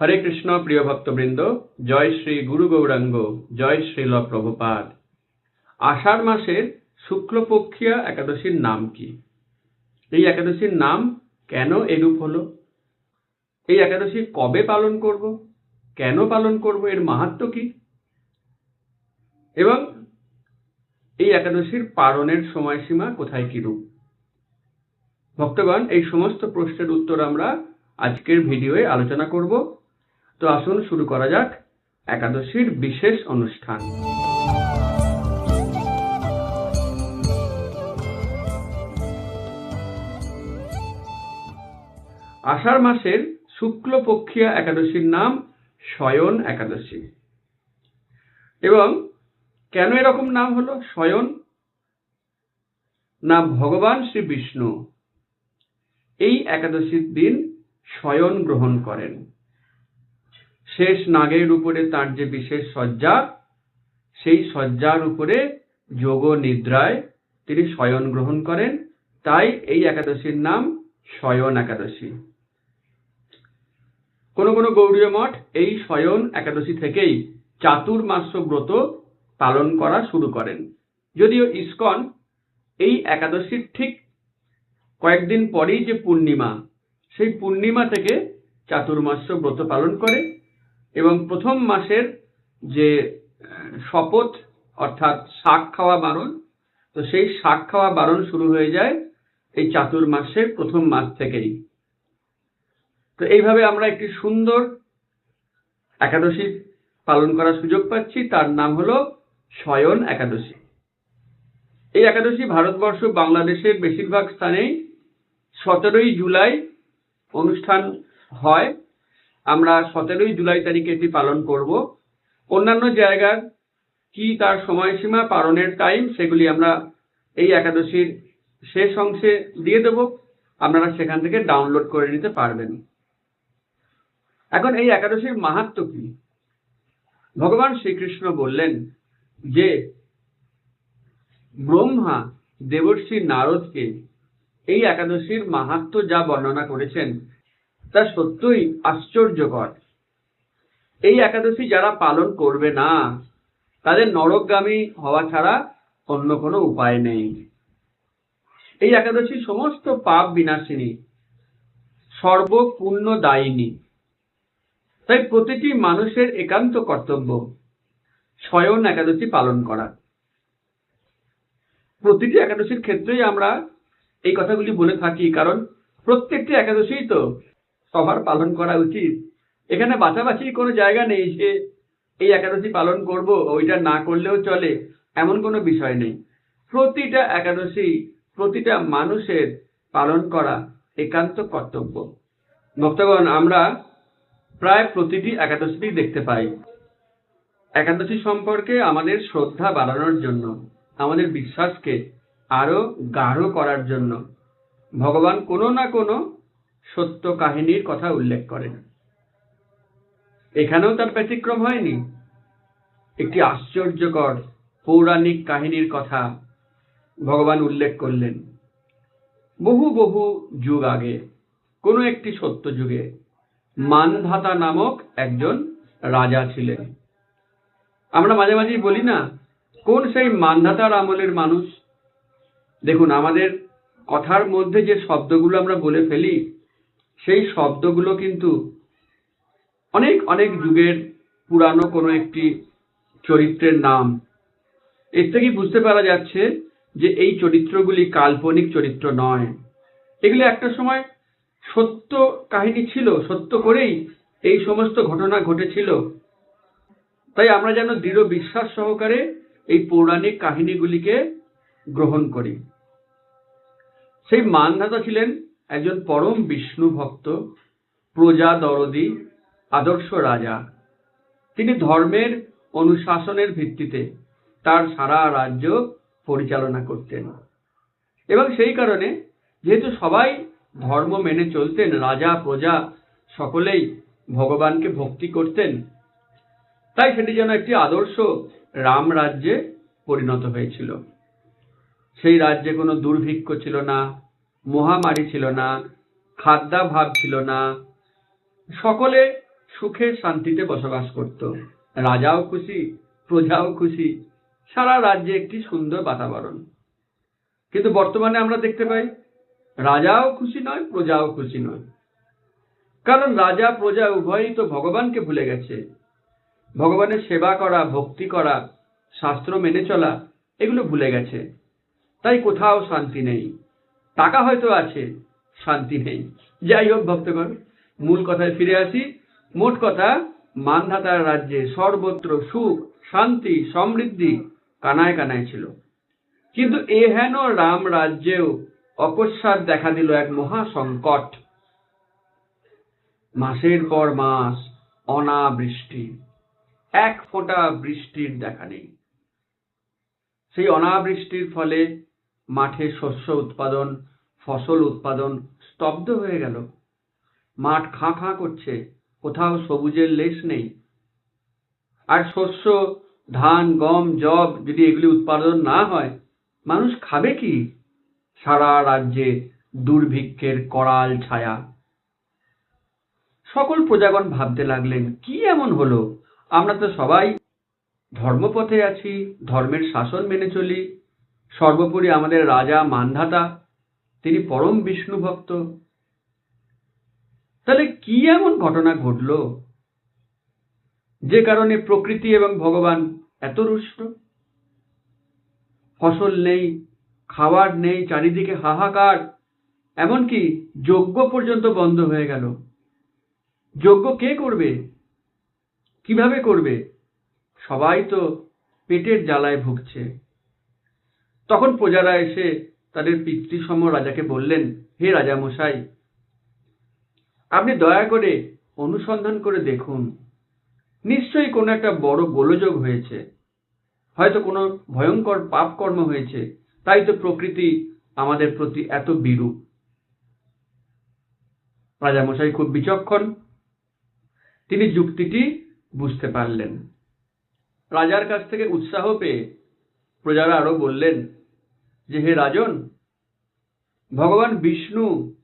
হরে কৃষ্ণ প্রিয় ভক্তবৃন্দ, জয় শ্রী গুরু গৌরাঙ্গ, জয় শ্রীল প্রভুপাদ। আষাঢ় মাসের শুক্লপক্ষিয়া একাদশীর নাম কি? এই একাদশীর নাম কেন এরূপ হলো? এই একাদশী কবে পালন করব? কেন পালন করব? এর মাহাত্ম কি? এবং এই একাদশীর পালনের সময়সীমা কোথায় কিরূপ ভক্তগণ, এই সমস্ত প্রশ্নের উত্তর আমরা আজকের ভিডিওয়ে আলোচনা করব। তো আসুন শুরু করা যাক একাদশীর বিশেষ অনুষ্ঠান। আষাঢ় মাসের শুক্লপক্ষিয়া একাদশীর নাম শয়ন একাদশী। এবং কেন এরকম নাম হলো শয়ন? না ভগবান শ্রী বিষ্ণু। এই একাদশীর দিন শয়ন গ্রহণ করেন। শেষ নাগের উপরে তার যে বিশেষ সজ্জা সেই সজ্জার উপরে যোগ নিদ্রায় তিনি শয়ন গ্রহণ করেন। তাই এই একাদশীর নাম শয়ন একাদশী। কোন কোন গৌড়ীয় মঠ এই শয়ন একাদশী থেকেই চাতুর্মাস্য ব্রত পালন করা শুরু করেন। যদিও ইস্কন এই একাদশীর ঠিক কয়েকদিন পরেই যে পূর্ণিমা, সেই পূর্ণিমা থেকে চাতুর্মাস্য ব্রত পালন করে। এবং প্রথম মাসের যে শপথ, অর্থাৎ শাক খাওয়া বারণ, তো সেই শাক খাওয়া বারণ শুরু হয়ে যায় এই চাতুর্মাসের প্রথম মাস থেকেই। তো এইভাবে আমরা একটি সুন্দর একাদশী পালন করার সুযোগ পাচ্ছি। তার নাম হলো শয়ন একাদশী। এই একাদশী ভারতবর্ষ বাংলাদেশের বেশিরভাগ স্থানেই সতেরোই জুলাই অনুষ্ঠান হয়। আমরা সতেরোই জুলাই তারিখে এটি পালন করব। অন্যান্য জায়গার কি তার সময়সীমা পালনের টাইম সেগুলি আমরা এই একাদশীর শেষ অংশে দিয়ে দেব। আপনারা সেখান থেকে ডাউনলোড করে নিতে পারবেন। এখন এই একাদশীর মাহাত্ম কি? ভগবান শ্রীকৃষ্ণ বললেন যে, ব্রহ্মা দেবর্ষি নারদকে এই একাদশীর মাহাত্ম যা বর্ণনা করেছেন তা সত্যই আশ্চর্যকর। এই একাদশী যারা পালন করবে না, তাদের নরকগামী হওয়া ছাড়া অন্য কোনো উপায় নেই। এই একাদশী সমস্ত পাপ বিনাশিনী, সর্বপূর্ণ দায়িনী। তাই প্রতিটি মানুষের একান্ত কর্তব্য স্বয়ন একাদশী পালন করা। প্রতিটি একাদশীর ক্ষেত্রেই আমরা এই কথাগুলি বলে থাকি, কারণ প্রত্যেকটি একাদশীই তো সবার পালন করা উচিত। এখানে বাছাবাছির কোনো জায়গা নেই যে এই একাদশী পালন করব, ওইটা না করলেও চলে, এমন কোনো বিষয় নেই। প্রতিটা একাদশী, প্রতিটা মানুষের পালন করা একান্ত কর্তব্য। ভক্তগণ, আমরা প্রায় প্রতিটি একাদশী দেখতে পাই। একাদশী সম্পর্কে আমাদের শ্রদ্ধা বাড়ানোর জন্য, আমাদের বিশ্বাসকে আরও গাঢ় করার জন্য। ভগবান কোনো না কোনো সত্য কাহিনীর কথা উল্লেখ করেন। এখানেও তার ব্যতিক্রম হয়নি। একটি আশ্চর্যকর পৌরাণিক কাহিনীর কথা ভগবান উল্লেখ করলেন। বহু বহু যুগ আগে, কোনো একটি সত্য যুগে, মানধাতা নামক একজন রাজা ছিলেন। আমরা মাঝে মাঝেই বলি না, কোন সেই মানধাতার আমলের মানুষ? দেখুন, আমাদের কথার মধ্যে যে শব্দগুলো আমরা বলে ফেলি সেই শব্দগুলো কিন্তু অনেক অনেক যুগের পুরানো কোনো একটি চরিত্রের নাম। এর থেকেই বুঝতে পারা যাচ্ছে যে এই চরিত্রগুলি কাল্পনিক চরিত্র নয়। এগুলি একটা সময় সত্য কাহিনী ছিল, সত্য করেই এই সমস্ত ঘটনা ঘটেছিল। তাই আমরা যেন দৃঢ় বিশ্বাস সহকারে এই পৌরাণিক কাহিনীগুলিকে গ্রহণ করি। সেই মানধাতা ছিলেন একজন পরম বিষ্ণু ভক্ত, প্রজা দরদি, আদর্শ রাজা। তিনি ধর্মের অনুশাসনের ভিত্তিতে তার সারা রাজ্য পরিচালনা করতেন। এবং সেই কারণে যেহেতু সবাই ধর্ম মেনে চলতেন, রাজা, প্রজা সকলেই ভগবানকে ভক্তি করতেন, তাই সেটি যেন একটি আদর্শ রাম রাজ্যে পরিণত হয়েছিল। সেই রাজ্যে কোনো দুর্ভিক্ষ ছিল না মহামারী ছিল না, খাদ্যাভাব ছিল না। সকলে সুখে শান্তিতে বসবাস করত। রাজাও খুশি, প্রজাও খুশি। সারা রাজ্যে একটি সুন্দর বাতাবরণ। কিন্তু বর্তমানে আমরা দেখতে পাই, রাজাও খুশি নয়, প্রজাও খুশি নয়। কারণ রাজা, প্রজা উভয়ই তো ভগবানকে ভুলে গেছে। ভগবানের সেবা করা, ভক্তি করা, শাস্ত্র মেনে চলা, এগুলো ভুলে গেছে। তাই কোথাও শান্তি নেই। টাকা হয়তো আছে, শান্তি নেই। যাই হোক, ভক্তগণ, মূল কথায় ফিরে আসি। মোট কথা মানধাতার রাজ্যে সর্বত্র সুখ, শান্তি, সমৃদ্ধি কানায় কানায় ছিল। কিন্তু এহেন রাম রাজ্যেও অকস্মাৎ দেখা দিল এক মহা সংকট। মাসের পর মাস অনাবৃষ্টি, এক ফোঁটা বৃষ্টির দেখা নেই। সেই অনাবৃষ্টির ফলে মাঠে শস্য উৎপাদন, ফসল উৎপাদন স্তব্ধ হয়ে গেল। মাঠ খাঁ খাঁ করছে, কোথাও সবুজের লেশ নেই। আর শস্য, ধান, গম জব যদি এগুলি উৎপাদন না হয়, মানুষ খাবে কি? সারা রাজ্যে দুর্ভিক্ষের করাল ছায়া। সকল প্রজাগণ ভাবতে লাগলেন, কি এমন হলো? আমরা তো সবাই ধর্মপথে আছি, ধর্মের শাসন মেনে চলি। সর্বোপরি আমাদের রাজা মান্ধাতা, তিনি পরম বিষ্ণু ভক্ত। তাহলে কি এমন ঘটনা ঘটলো? যে কারণে প্রকৃতি এবং ভগবান এত রুষ্ট? ফসল নেই, খাবার নেই, চারিদিকে হাহাকার, এমনকি যজ্ঞ পর্যন্ত বন্ধ হয়ে গেল। যজ্ঞ কে করবে? কীভাবে করবে? সবাই তো পেটের জ্বালায় ভুগছে। তখন প্রজারা এসে তাদের পিতৃসম রাজাকে বললেন, হে রাজা মশাই আপনি দয়া করে অনুসন্ধান করে দেখুন। নিশ্চয়ই কোনো একটা বড় গোলযোগ হয়েছে। হয়তো কোনো ভয়ঙ্কর পাপ কর্ম হয়েছে। তাই তো প্রকৃতি আমাদের প্রতি এত বিরূপ। রাজামশাই খুব বিচক্ষণ। তিনি যুক্তিটি বুঝতে পারলেন। রাজার কাছ থেকে উৎসাহ পেয়ে প্রজারা আরও বললেন, যে হে রাজন, ভগবান বিষ্ণু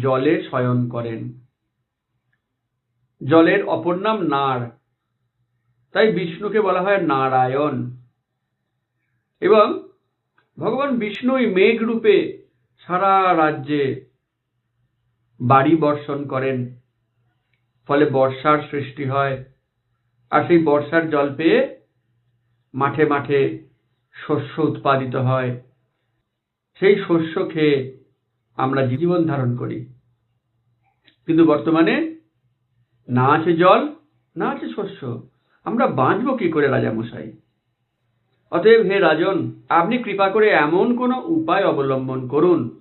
জলে শয়ন করেন। জলের অপর নাম নার তাই বিষ্ণুকে বলা হয় নারায়ণ। এবং ভগবান বিষ্ণুই মেঘ রূপে সারা রাজ্যে বাড়ি বর্ষণ করেন। ফলে বর্ষার সৃষ্টি হয়। আর সেই বর্ষার জল পেয়ে মাঠে মাঠে শস্য উৎপাদিত হয়। সেই শস্য খেয়ে আমরা জীবন ধারণ করি। কিন্তু বর্তমানে না আছে জল, না আছে শস্য। আমরা বাঁচবো কি করে, রাজামশাই? অতএব হে রাজন, আপনি কৃপা করে এমন কোনো উপায় অবলম্বন করুন,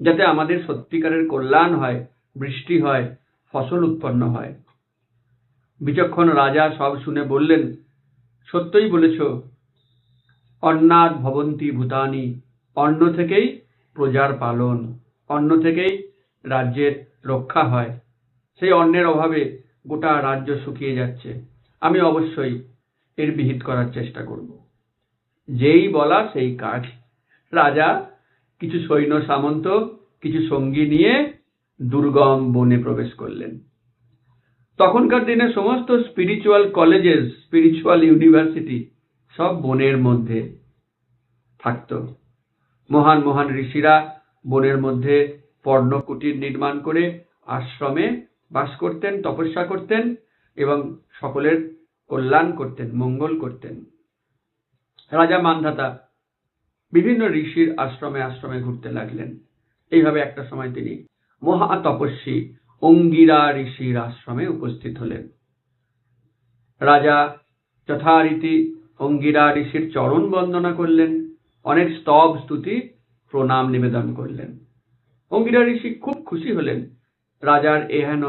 যাতে আমাদের সত্যিকারের কল্যাণ হয়, বৃষ্টি হয়, ফসল উৎপন্ন হয়। বিচক্ষণ রাজা সব শুনে বললেন, সত্যই বলেছ অন্নাদ ভবন্তি ভূতানি, অন্ন থেকেই প্রজার পালন, অন্ন থেকেই রাজ্যের রক্ষা হয়। সেই অন্নের অভাবে গোটা রাজ্য শুকিয়ে যাচ্ছে। আমি অবশ্যই এর বিহিত করার চেষ্টা করব। যেই বলা সেই কাজ। রাজা কিছু সৈন্য সামন্ত, কিছু সঙ্গী নিয়ে দুর্গম বনে প্রবেশ করলেন। তখনকার দিনে সমস্ত স্পিরিচুয়াল কলেজেস স্পিরিচুয়াল ইউনিভার্সিটি সব বনের মধ্যে থাকতো। মহান মহান ঋষিরা বনের মধ্যে পর্ণকুটির নির্মাণ করে আশ্রমে বাস করতেন, তপস্যা করতেন এবং সকলের কল্যাণ করতেন, মঙ্গল করতেন। রাজা মানধাতা বিভিন্ন ঋষির আশ্রমে আশ্রমে ঘুরতে লাগলেন। এইভাবে একটা সময় তিনি মহা তপস্বী অঙ্গিরা ঋষির আশ্রমে উপস্থিত হলেন। রাজা যথারীতি অঙ্গিরা ঋষির চরণ বন্দনা করলেন, অনেক স্তব স্তুতি, প্রণাম নিবেদন করলেন। অঙ্গিরা ঋষি খুব খুশি হলেন, রাজার এহেন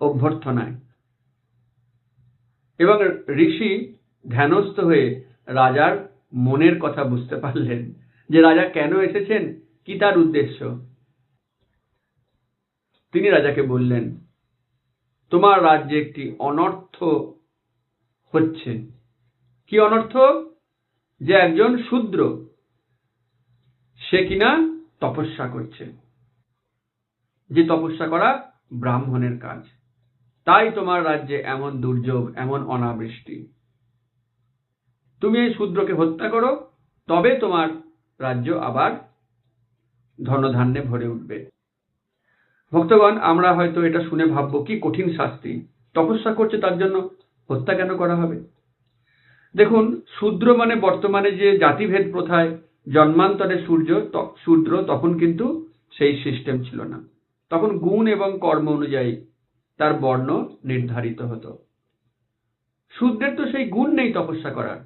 অভ্যর্থনায়। এবং ঋষি ধ্যানস্থ হয়ে রাজার মনের কথা বুঝতে পারলেন, যে রাজা কেন এসেছেন, কি তার উদ্দেশ্য। তিনি রাজাকে বললেন, তোমার রাজ্যে একটি অনর্থ হচ্ছে। কি অনর্থ? যে একজন শূদ্র, সে কিনা তপস্যা করছে। যে তপস্যা করা ব্রাহ্মণের কাজ। তাই তোমার রাজ্যে এমন দুর্যোগ, এমন অনাবৃষ্টি। তুমি এই শূদ্রকে হত্যা করো, তবে তোমার রাজ্য আবার ধনধান্যে ভরে উঠবে। ভক্তগণ, আমরা হয়তো এটা শুনে ভাববো, কি কঠিন শাস্তি। তপস্যা করছে তার জন্য হত্যা কেন করা হবে? দেখুন, শূদ্র মানে বর্তমানে যে জাতিভেদ প্রথায় জন্মান্তরে সূর্য শূদ্র, তখন কিন্তু সেই সিস্টেম ছিল না। তখন গুণ এবং কর্ম অনুযায়ী তার বর্ণ নির্ধারিত হতো। শূদ্রের তো সেই গুণ নেই তপস্যা করার।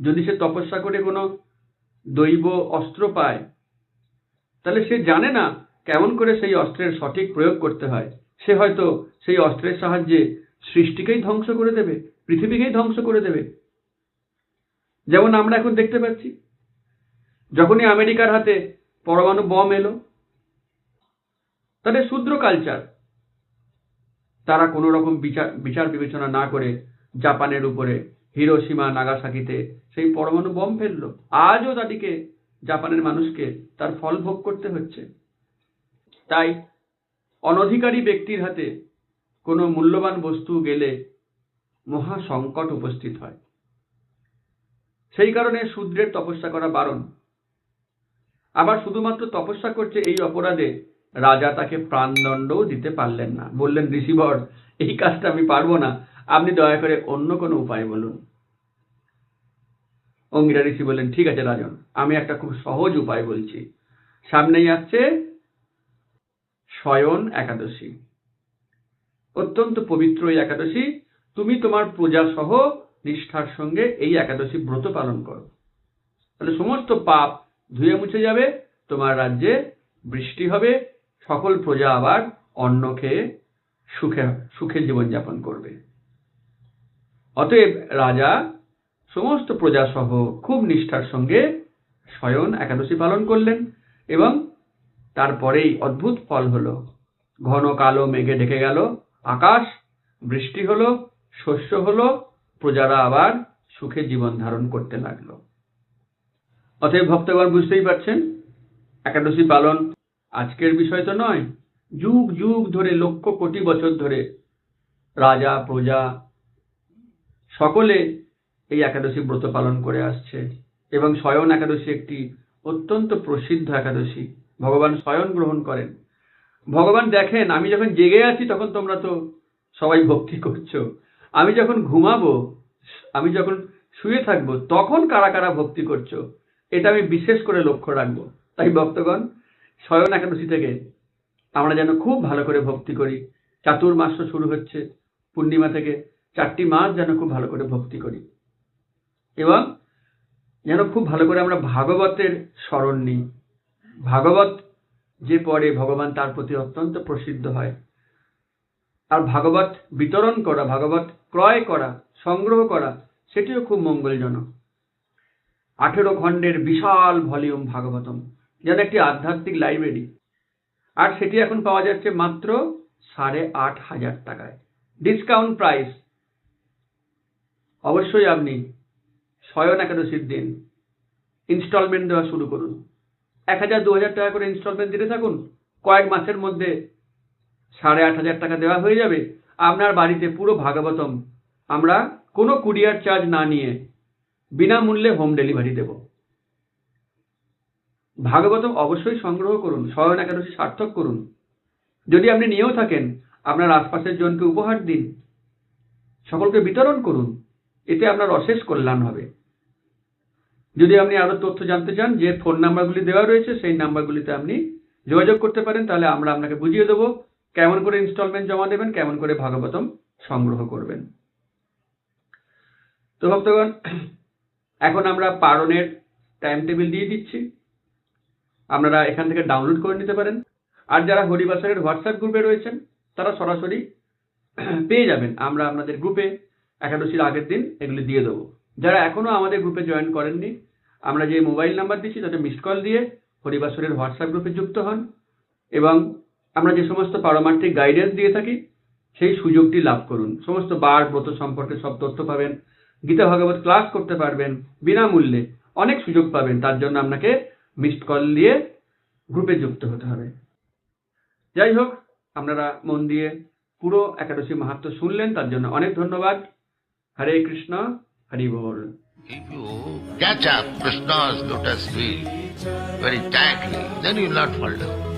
যদি সে তপস্যা করে কোনো দৈব অস্ত্র পায়, তাহলে সে জানে না কেমন করে সেই অস্ত্রের সঠিক প্রয়োগ করতে হয়। সে হয়তো সেই অস্ত্রের সাহায্যে সৃষ্টিকেই ধ্বংস করে দেবে, পৃথিবীকেই ধ্বংস করে দেবে। যেমন আমরা এখন দেখতে পাচ্ছি, যখনই আমেরিকার হাতে পরমাণু বম এলো, তাদের শূদ্র কালচার তারা কোনো রকম বিচার বিচার বিবেচনা না করে জাপানের উপরে হিরোসীমা নাগাসাকিতে সেই পরমাণু বম ফেলল। আজও তাদেরকে, জাপানের মানুষকে তার ফল ভোগ করতে হচ্ছে। তাই অনধিকারী ব্যক্তির হাতে কোনো মূল্যবান বস্তু গেলে মহা সংকট উপস্থিত হয়। সেই কারণে শূদ্রের তপস্যা করা বারণ। আবার শুধুমাত্র তপস্যা করছে এই অপরাধে, রাজা তাকে প্রাণদণ্ডও দিতে পারলেন না। বললেন, ঋষিবর, এই কাজটা আমি পারব না। আপনি দয়া করে অন্য কোনো উপায় বলুন। অঙ্গিরা ঋষি বললেন, ঠিক আছে রাজন, আমি একটা খুব সহজ উপায় বলছি। সামনেই আসছে শয়ন একাদশী। অত্যন্ত পবিত্র এই একাদশী। তুমি তোমার প্রজা সহ নিষ্ঠার সঙ্গে এই একাদশী ব্রত পালন করো। তাহলে সমস্ত পাপ ধুয়ে মুছে যাবে, তোমার রাজ্যে বৃষ্টি হবে, সকল প্রজা আবার অন্ন খেয়ে সুখে সুখে জীবনযাপন করবে। অতএব রাজা, সমস্ত প্রজা সহ খুব নিষ্ঠার সঙ্গে শয়ন একাদশী পালন করলেন এবং তারপরেই অদ্ভুত ফল হলো। ঘন কালো মেঘে ঢেকে গেল, আকাশ, বৃষ্টি হলো, শস্য হলো প্রজারা আবার সুখে জীবন ধারণ করতে লাগল। অতএব ভক্তগণ বুঝতেই পারছেন, একাদশী পালন আজকের বিষয় তো নয়, যুগ যুগ ধরে, লক্ষ কোটি বছর ধরে রাজা, প্রজা সকলে এই একাদশী ব্রত পালন করে আসছে এবং শয়ন একাদশী একটি অত্যন্ত প্রসিদ্ধ একাদশী। ভগবান শয়ন গ্রহণ করেন। ভগবান দেখেন, আমি যখন জেগে আছি তখন তোমরা তো সবাই ভক্তি করছ। আমি যখন ঘুমাবো, আমি যখন শুয়ে থাকব, তখন কারা কারা ভক্তি করছ? এটা আমি বিশেষ করে লক্ষ্য রাখব। তাই ভক্তগণ শয়ন একাদশী থেকে আমরা যেন খুব ভালো করে ভক্তি করি। চাতুর্মাস শুরু হচ্ছে, পূর্ণিমা থেকে চারটি মাস যেন খুব ভালো করে ভক্তি করি। এবং যেন খুব ভালো করে আমরা ভাগবতের স্মরণ নিই। ভাগবত যে পড়ে ভগবান তার প্রতি অত্যন্ত প্রসিদ্ধ হয়। আর ভাগবত বিতরণ করা, ভাগবত ক্রয় করা, সংগ্রহ করা, সেটিও খুব মঙ্গলজনক। আঠেরো খণ্ডের বিশাল ভলিউম ভাগবতম যেন একটি আধ্যাত্মিক লাইব্রেরি। আর সেটি এখন পাওয়া যাচ্ছে মাত্র সাড়ে আট হাজার টাকায়। Discount price. অবশ্যই আপনি শয়ন একাদশীর দিন ইনস্টলমেন্ট দেওয়া শুরু করুন। এক হাজার, দু হাজার টাকা করে ইনস্টলমেন্ট দিতে থাকুন। কয়েক মাসের মধ্যে সাড়ে আট হাজার টাকা দেওয়া হয়ে যাবে। আপনার বাড়িতে পুরো ভাগবতম। আমরা কোনো কুরিয়ার চার্জ না নিয়ে বিনামূল্যে হোম ডেলিভারি দেব। ভাগবতম অবশ্যই সংগ্রহ করুন শয়ন একাদশী সার্থক করুন। যদি আপনি নিয়েও থাকেন, আপনার আশপাশের জনকে উপহার দিন, সকলকে বিতরণ করুন, এতে আপনার অশেষ কল্যাণ হবে। যদি আপনি আরও তথ্য জানতে চান, যে ফোন নাম্বারগুলি দেওয়া রয়েছে, সেই নাম্বারগুলিতে আপনি যোগাযোগ করতে পারেন, তাহলে আমরা আপনাকে বুঝিয়ে দেবো। কেমন করে ইনস্টলমেন্ট জমা দেবেন, কেমন করে ভাগবতম সংগ্রহ করবেন। তো ভক্তগণ, এখন আমরা পারণের টাইম টেবিল দিয়ে দিচ্ছি। আপনারা এখান থেকে ডাউনলোড করে নিতে পারেন। আর যারা হরিবাসরের হোয়াটসঅ্যাপ গ্রুপে রয়েছেন, তারা সরাসরি পেয়ে যাবেন। আমরা আপনাদের গ্রুপে একাদশীর আগের দিন এগুলি দিয়ে দেবো। যারা এখনও আমাদের গ্রুপে জয়েন করেননি, আমরা যে মোবাইল নাম্বার দিচ্ছি, তাতে মিসড কল দিয়ে হরিবাসরের হোয়াটসঅ্যাপ গ্রুপে যুক্ত হন। এবং আমরা যে সমস্ত পারমার্থিক গাইডেন্স দিয়ে থাকি সেই সুযোগটি লাভ করুন। সমস্ত বার ব্রত সম্পর্কে সব তথ্য পাবেন গীতা ভাগবত ক্লাস করতে পারবেন বিনামূল্যে অনেক সুযোগ পাবেন। তার জন্য আপনাকে মিসড কল দিয়ে গ্রুপে যুক্ত হতে হবে। যাই হোক আপনারা মন দিয়ে পুরো একাদশী মাহাত্ম শুনলেন তার জন্য অনেক ধন্যবাদ। হরে কৃষ্ণ হরি বল। If you catch up Krishna's lotus feet very tightly, then you will not fall down.